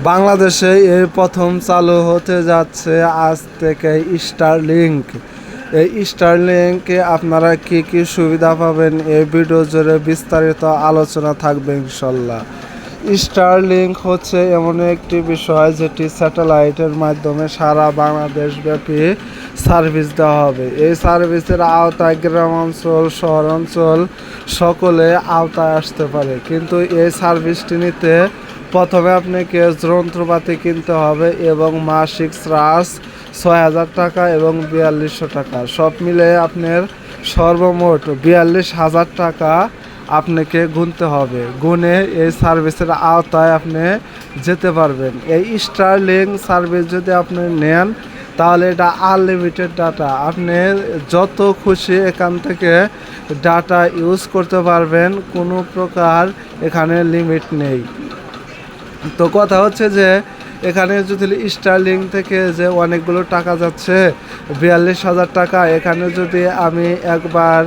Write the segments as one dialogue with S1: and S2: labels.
S1: বাংলাদেশে এই প্রথম চালু হতে যাচ্ছে আজ থেকে স্টারলিংক এই স্টারলিংকে আপনারা কি কি সুবিধা পাবেন? এই ভিডিও জুড়ে বিস্তারিত আলোচনা থাকবে ইনশাল্লাহ। স্টারলিংক হচ্ছে এমন একটি বিষয় যেটি স্যাটেলাইটের মাধ্যমে সারা বাংলাদেশ ব্যাপী সার্ভিস দেওয়া হবে। এই সার্ভিসের আওতায় গ্রাম অঞ্চল শহর অঞ্চল সকলে আওতায় আসতে পারে। কিন্তু এই সার্ভিসটি নিতে প্রথমে আপনাকে যন্ত্রপাতি কিনতে হবে এবং মাসিক ত্রাস ছয় হাজার টাকা এবং বিয়াল্লিশশো টাকা। সব মিলে আপনার সর্বমোট বিয়াল্লিশ হাজার টাকা আপনাকে গুনতে হবে। গুনে এই সার্ভিসের আওতায় আপনি যেতে পারবেন। এই স্টারলিং সার্ভিস যদি আপনি নেন, তাহলে এটা আনলিমিটেড ডাটা আপনি যত খুশি এখান থেকে ডাটা ইউজ করতে পারবেন, কোনো প্রকার এখানে লিমিট নেই। তো কথা হচ্ছে যে, এখানে যদি স্টারলিং থেকে যে অনেকগুলো টাকা যাচ্ছে, বিয়াল্লিশ হাজার টাকা, এখানে যদি আমি একবার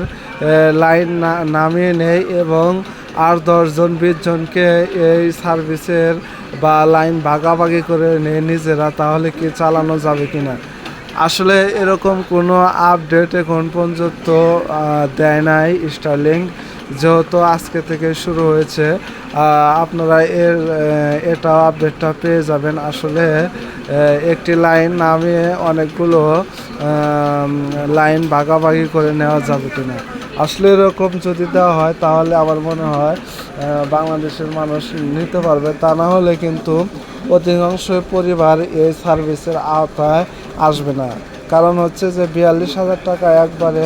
S1: লাইন নামিয়ে নেয় এবং আর দশজন বিশ জনকে এই সার্ভিসের বা লাইন ভাগাভাগি করে নেয় নিজেরা তাহলে কি চালানো যাবে কি না আসলে এরকম কোনো আপডেট এখন পর্যন্ত দেয় নাই স্টারলিং যেহেতু আজকে থেকে শুরু হয়েছে আপনারা এর এটা আপডেটটা পেয়ে যাবেন। আসলে একটি লাইন নামিয়ে অনেকগুলো লাইন ভাগাভাগি করে নেওয়া যাবে কিনা। আসলে এরকম যদি দেওয়া হয়, তাহলে আমার মনে হয় বাংলাদেশের মানুষ নিতে পারবে। তা না হলে কিন্তু অধিকাংশ পরিবার এই সার্ভিসের আওতায় আসবে না। কারণ হচ্ছে যে বিয়াল্লিশ হাজার টাকা একবারে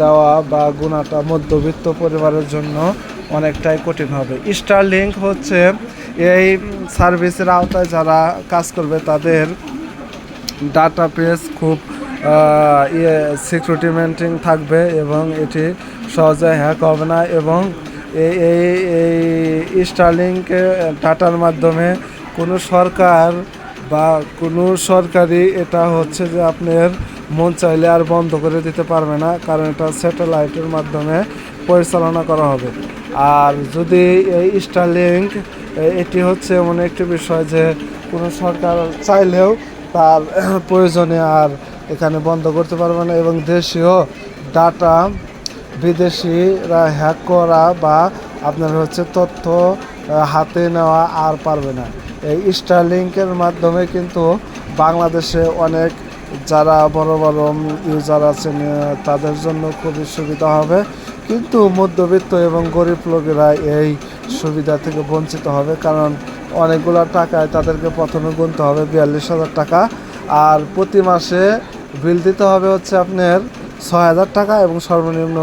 S1: দেওয়া বা গুণাটা মধ্যবিত্ত পরিবারের জন্য অনেকটাই কঠিন হবে। স্টারলিংক হচ্ছে এই সার্ভিসের আওতায় যারা কাজ করবে, তাদের ডাটা পেজ খুব ইয়ে সিকিউরিটি মেনটেন থাকবে এবং এটি সহজে হ্যাক হবে না এবং এই এই এই স্টারলিংকে ডাটার মাধ্যমে কোনো সরকার বা কোনো সরকারি এটা হচ্ছে যে আপনার মন চাইলে আর বন্ধ করে দিতে পারবে না, কারণ এটা স্যাটেলাইটের মাধ্যমে পরিচালনা করা হবে। আর যদি এই স্টারলিংক এটি হচ্ছে এমন একটি বিষয় যে কোনো সরকার চাইলেও তার প্রয়োজনে আর এখানে বন্ধ করতে পারবে না এবং দেশীয় ডাটা বিদেশিরা হ্যাক করা বা আপনার হচ্ছে তথ্য হাতে নেওয়া আর পারবে না। এই স্টারলিংকের মাধ্যমে কিন্তু বাংলাদেশে অনেক যারা বড় বড় ইউজার আছেন তাদের জন্য খুবই সুবিধা হবে। কিন্তু মধ্যবিত্ত এবং গরিব লোকেরা এই সুবিধা থেকে বঞ্চিত হবে, কারণ অনেকগুলো টাকায় তাদেরকে প্রথমে গুনতে হবে বিয়াল্লিশ হাজার টাকা। আর প্রতি মাসে বিল দিতে হবে হচ্ছে আপনার ছয় হাজার টাকা এবং সর্বনিম্ন